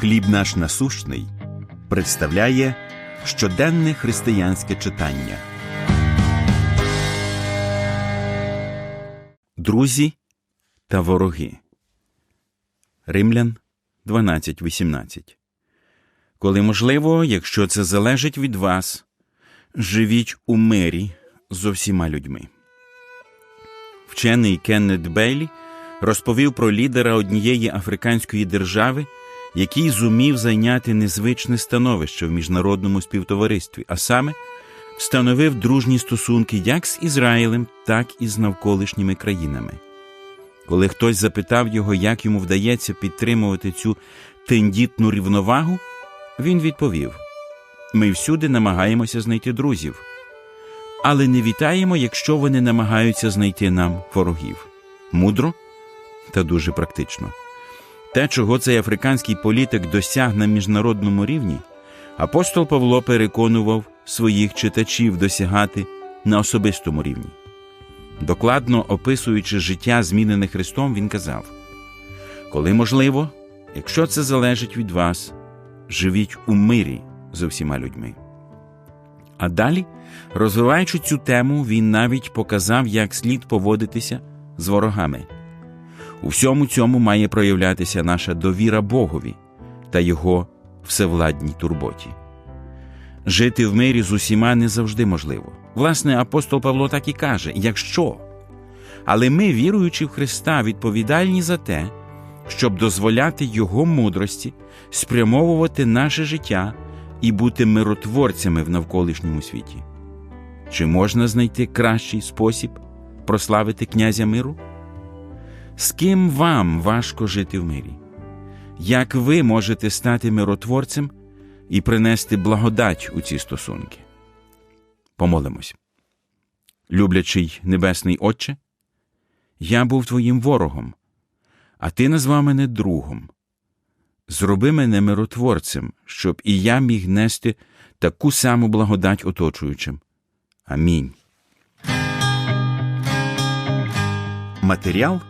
Хліб наш насущний представляє щоденне християнське читання. Друзі та вороги. Римлян 12.18 Коли можливо, якщо це залежить від вас, живіть у мирі з усіма людьми. Вчений Кеннет Бейлі розповів про лідера однієї африканської держави, який зумів зайняти незвичне становище в міжнародному співтоваристві, а саме встановив дружні стосунки як з Ізраїлем, так і з навколишніми країнами. Коли хтось запитав його, як йому вдається підтримувати цю тендітну рівновагу, він відповів: Ми всюди намагаємося знайти друзів, але не вітаємо, якщо вони намагаються знайти нам ворогів. Мудро та дуже практично. Те, чого цей африканський політик досяг на міжнародному рівні, апостол Павло переконував своїх читачів досягати на особистому рівні. Докладно описуючи життя, змінене Христом, він казав: Коли можливо, якщо це залежить від вас, живіть у мирі з усіма людьми. А далі, розвиваючи цю тему, він навіть показав, як слід поводитися з ворогами. У всьому цьому має проявлятися наша довіра Богові та Його всевладній турботі. Жити в мирі з усіма не завжди можливо. Власне, апостол Павло так і каже: якщо. Але ми, віруючи в Христа, відповідальні за те, щоб дозволяти Його мудрості спрямовувати наше життя і бути миротворцями в навколишньому світі. Чи можна знайти кращий спосіб прославити князя миру? З ким вам важко жити в мирі? Як ви можете стати миротворцем і принести благодать у ці стосунки? Помолимось. Люблячий Небесний Отче, я був твоїм ворогом, а ти назвав мене другом. Зроби мене миротворцем, щоб і я міг нести таку саму благодать оточуючим. Амінь. Матеріал